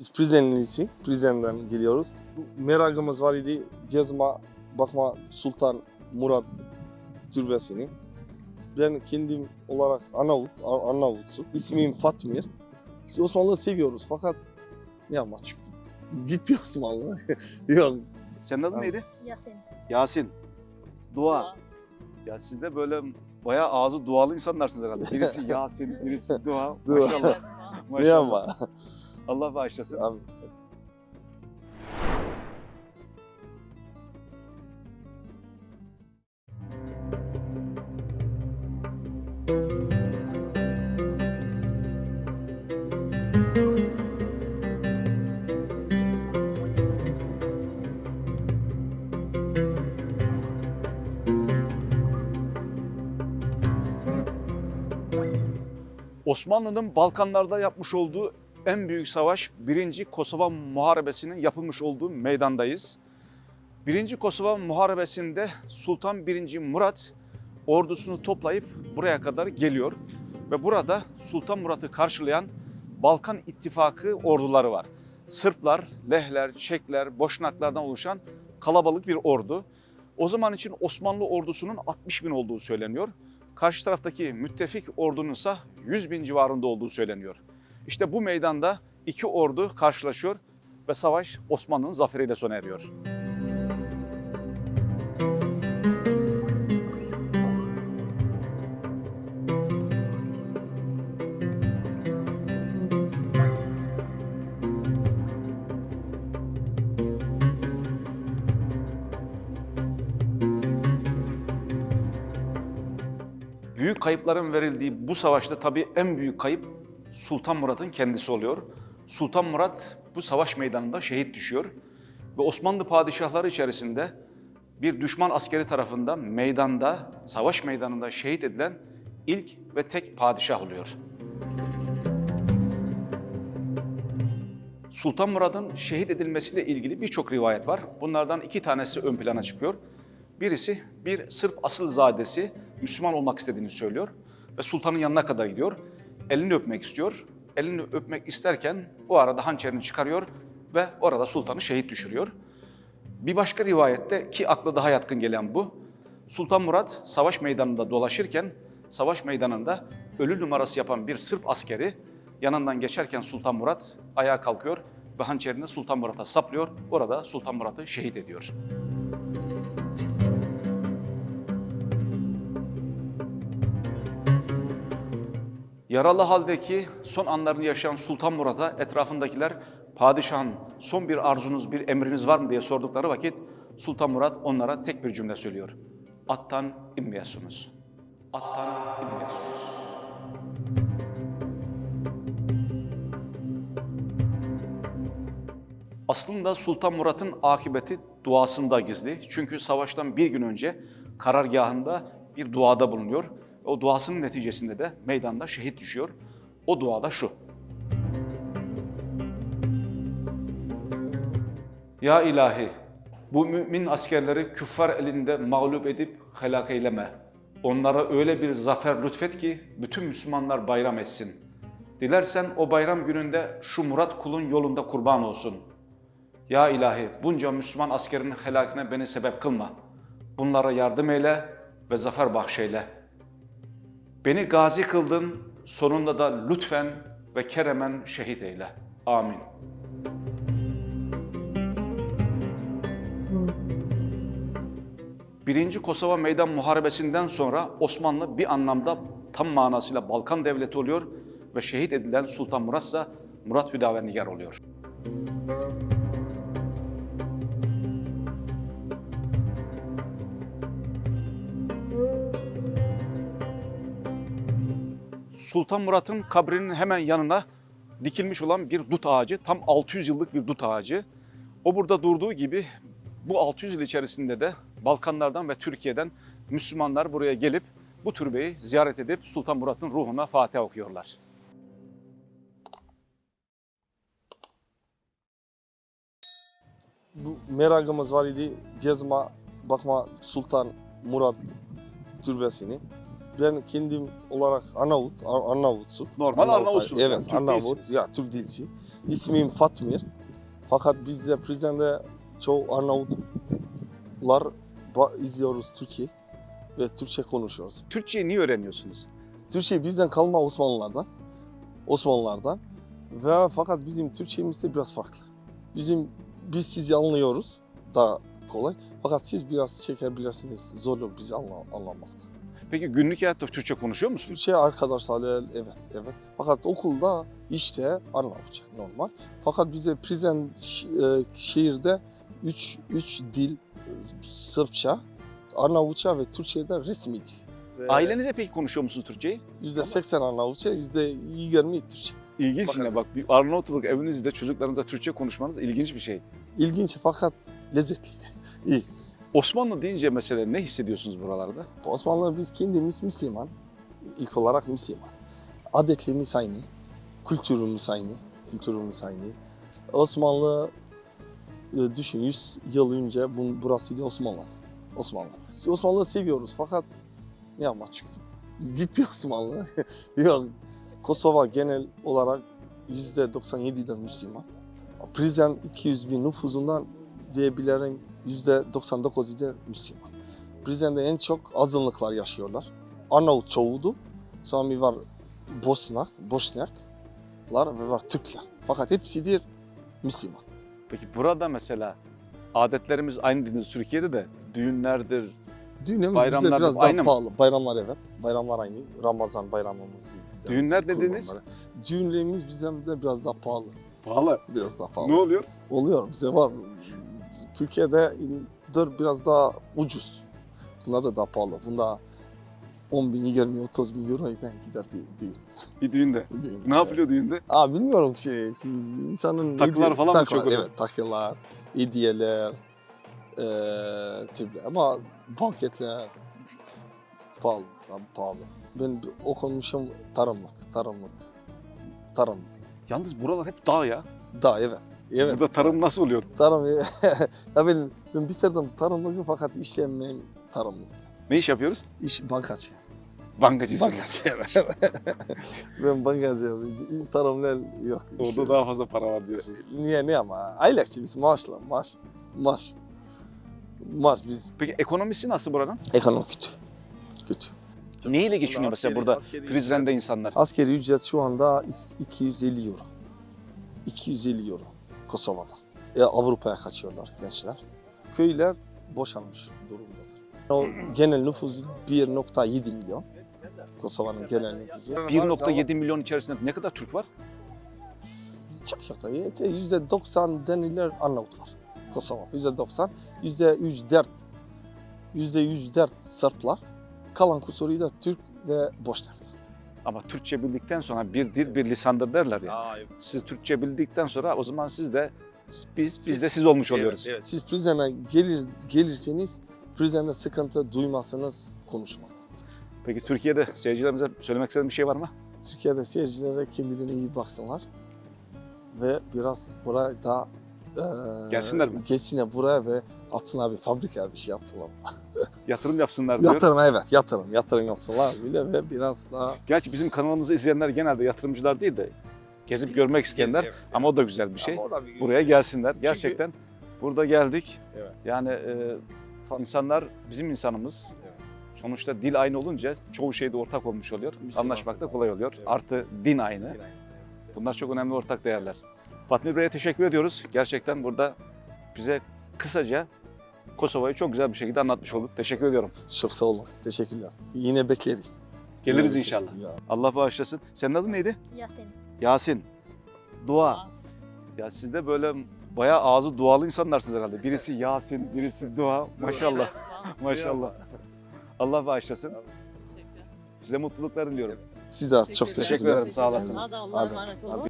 Biz Prizenlisi, Prizen'den geliyoruz. Merakımız var idi gezme, bakma Sultan Murat Türbesi'ni. Ben kendim olarak Arnavut, Ar- Arnavutsu. İsmim Fatmir. Osmanlı'yı seviyoruz fakat ne amaç? Gitti Osmanlı. Yok. Senin adın neydi? Yasin. Yasin. Dua. Ya siz de böyle bayağı ağzı dualı insanlarsınız herhalde. Birisi Yasin, birisi dua. Dua. Maşallah. Ne Maşallah. ama? Allah bağışlasın. Abi, Osmanlı'nın Balkanlarda yapmış olduğu en büyük savaş 1. Kosova Muharebesi'nin yapılmış olduğu meydandayız. 1. Kosova Muharebesi'nde Sultan 1. Murat ordusunu toplayıp buraya kadar geliyor. Ve burada Sultan Murat'ı karşılayan Balkan İttifakı orduları var. Sırplar, Lehler, Çekler, Boşnaklardan oluşan kalabalık bir ordu. O zaman için Osmanlı ordusunun 60 bin olduğu söyleniyor. Karşı taraftaki müttefik ordunun ise 100 bin civarında olduğu söyleniyor. İşte bu meydanda iki ordu karşılaşıyor ve savaş Osmanlı'nın zaferiyle sona eriyor. Büyük kayıpların verildiği bu savaşta tabii en büyük kayıp Sultan Murat'ın kendisi oluyor. Sultan Murat bu savaş meydanında şehit düşüyor ve Osmanlı padişahları içerisinde bir düşman askeri tarafından meydanda, savaş meydanında şehit edilen ilk ve tek padişah oluyor. Sultan Murad'ın şehit edilmesiyle ilgili birçok rivayet var. Bunlardan iki tanesi ön plana çıkıyor. Birisi bir Sırp asılzadesi Müslüman olmak istediğini söylüyor ve sultanın yanına kadar gidiyor. Elini öpmek istiyor. Elini öpmek isterken o arada hançerini çıkarıyor ve orada sultanı şehit düşürüyor. Bir başka rivayette ki akla daha yatkın gelen bu. Sultan Murat savaş meydanında dolaşırken savaş meydanında ölü numarası yapan bir Sırp askeri yanından geçerken Sultan Murat ayağa kalkıyor ve hançerini Sultan Murat'a saplıyor. Orada Sultan Murat'ı şehit ediyor. Yaralı haldeki son anlarını yaşayan Sultan Murat'a etrafındakiler padişahın son bir arzunuz, bir emriniz var mı diye sordukları vakit Sultan Murat onlara tek bir cümle söylüyor. Attan inmeyesunuz. Attan inmeyesunuz. Aslında Sultan Murat'ın akıbeti duasında gizli. Çünkü savaştan bir gün önce karargahında bir duada bulunuyor. O duasının neticesinde de meydanda şehit düşüyor. O duada şu. Ya ilahi, bu mümin askerleri küffar elinde mağlup edip helak eyleme. Onlara öyle bir zafer lütfet ki bütün Müslümanlar bayram etsin. Dilersen o bayram gününde şu Murat kulun yolunda kurban olsun. Ya ilahi bunca Müslüman askerin helakine beni sebep kılma. Bunlara yardım eyle ve zafer bahşeyle. Beni gazi kıldın, sonunda da lütfen ve keremen şehit eyle. Amin. Birinci Kosova Meydan Muharebesi'nden sonra Osmanlı bir anlamda tam manasıyla Balkan devleti oluyor ve şehit edilen Sultan Murat ise Murat Hüdavendigar oluyor. Sultan Murat'ın kabrinin hemen yanına dikilmiş olan bir dut ağacı, tam 600 yıllık bir dut ağacı. O burada durduğu gibi bu 600 yıl içerisinde de Balkanlardan ve Türkiye'den Müslümanlar buraya gelip bu türbeyi ziyaret edip Sultan Murat'ın ruhuna Fatiha okuyorlar. bu merakımız var idi gezme, bakma Sultan Murat Türbesi'ni. Ben kendim olarak Arnavut, Ar- Arnavutsu. Normal Arnavut- Arnavutsunuz yani, Evet, Türk Arnavut. değilsiniz. Ya Türk değilsin. İsmim Fatmir. Fakat biz de Prizren'de çoğu Arnavutlar izliyoruz Türkiye ve Türkçe konuşuyoruz. Türkçeyi niye öğreniyorsunuz? Türkçe bizden kalma Osmanlılardan. Osmanlılardan. Ve fakat bizim Türkçemiz de biraz farklı. Bizim biz sizi anlıyoruz daha kolay. Fakat siz biraz çekebilirsiniz. Zorluyor bizi anla, anlamakta. Peki günlük hayatta Türkçe konuşuyor musunuz? Türkçe arkadaşlarla evet evet. Fakat okulda işte Arnavutça normal. Fakat bize e, şehirde 3 3 dil e, Sırpça, Arnavutça ve Türkçe'de resmi dil. Ve Ailenize peki konuşuyor musunuz Türkçeyi? %80 Arnavutça, %20 Türkçe. İlginç yine bak bir Arnavutluk evinizde çocuklarınıza Türkçe konuşmanız ilginç bir şey. İlginç fakat lezzetli. İyi. Osmanlı deyince mesela ne hissediyorsunuz buralarda? Osmanlı biz kendimiz Müslüman. İlk olarak Müslüman. Adetlerimiz aynı. Kültürümüz aynı. Kültürümüz aynı. Osmanlı e, düşün 100 yıl önce bu, burası Osmanlı. Osmanlı. Osmanlı seviyoruz fakat ne çünkü. Gitti Osmanlı. Yok. Kosova genel olarak %97'den Müslüman. Prizren 200 bin nüfusundan diyebilirim %99'u da Müslüman. Prizren'de en çok azınlıklar yaşıyorlar. Arnavut çoğudu. Sonra bir var Bosna, Boşnaklar ve var Türkler. Fakat hepsi de Müslüman. Peki burada mesela adetlerimiz aynı dediğiniz Türkiye'de de düğünlerdir, Düğünümüz Bayramlar bize biraz daha aynı mı? pahalı. Bayramlar evet. Bayramlar aynı. Ramazan bayramımız. Düğünler dediniz? Düğünlerimiz bizim de biraz daha pahalı. pahalı. Biraz daha pahalı. Ne oluyor? Oluyor bize var. Türkiye'de dur biraz daha ucuz. Bunlar da daha pahalı. Bunda 10 bin, 20, 30 bin euro gider bir düğün. Bir düğünde. düğün. Ne yapılıyor düğünde? Aa bilmiyorum şey, şimdi insanın Takılar falan mı çok oluyor? Evet takılar, hediyeler, eee tabii ama banketler pahalı, pahalı. Ben okumuşum tarımlık, tarımlık, tarım. Yalnız buralar hep dağ ya. Da evet. Evet. Burada tarım nasıl oluyor? Tarım. ya ben, ben bitirdim tarımlığı fakat işlemem tarımlık. Ne iş yapıyoruz? İş bankacı. Bankacısın. Bankacı evet. ben bankacı. Tarımlar yok. Orada İşte- daha fazla para var diyorsunuz. Niye ne ama aylakçı biz maaşla maaş maaş maaş biz Peki ekonomisi nasıl buranın? ekonomi kötü kötü. Neyle geçiniyor mesela burada Prizren'de insanlar? Askeri ücret şu anda 250 euro. 250 euro Kosova'da. E, Avrupa'ya kaçıyorlar gençler. Köyler boşalmış durumdadır. O genel nüfus 1.7 milyon. Kosova'nın genel nüfusu. 1.7 milyon içerisinde ne kadar Türk var? Çok çok da iyi. %90 denilen Arnavut var. Kosova. %90. %104 %104 Sırplar. Kalan kusuru da Türk ve Boşnaklar. Ama Türkçe bildikten sonra bir dil bir lisandır derler ya. Siz Türkçe bildikten sonra o zaman siz de biz biz de siz olmuş oluyoruz. Siz Prizren'e gelir, gelirseniz Prizren'de sıkıntı duymazsınız konuşmakta. Peki Türkiye'de seyircilerimize söylemek istediğin bir şey var mı? Türkiye'de seyircilere kendilerine iyi baksınlar. Ve biraz buraya daha eee, Gelsinler mi? Gelsinler buraya ve atsınlar bir fabrika bir şey atsınlar. Yatırım yapsınlar diyor. Yatırım evet yatırım. Yatırım yapsınlar bile ve biraz daha Gerçi bizim kanalımızı izleyenler genelde yatırımcılar değil de gezip görmek isteyenler ama o da güzel bir şey. Buraya gelsinler. Gerçekten burada geldik. Evet. Yani e, insanlar bizim insanımız. Sonuçta dil aynı olunca çoğu şeyde ortak olmuş oluyor. Müslüman Anlaşmak da kolay oluyor. Evet. Artı din aynı. Bunlar çok önemli ortak değerler. Fatmi Bey'e teşekkür ediyoruz. Gerçekten burada bize kısaca Kosova'yı çok güzel bir şekilde anlatmış olduk. Teşekkür ediyorum. çok sağ olun. Teşekkürler. Yine bekleriz. Geliriz Yine inşallah. bekleriz. Ya. Allah bağışlasın. Senin adın neydi? Yasin. Yasin. Dua. Ya siz de böyle bayağı ağzı dualı insanlarsınız herhalde. Birisi Yasin, birisi dua. Maşallah. Maşallah. Allah bağışlasın. Size mutluluklar diliyorum. Size çok Teşekkür ederim, sağ olasınız. Allah'a emanet olun.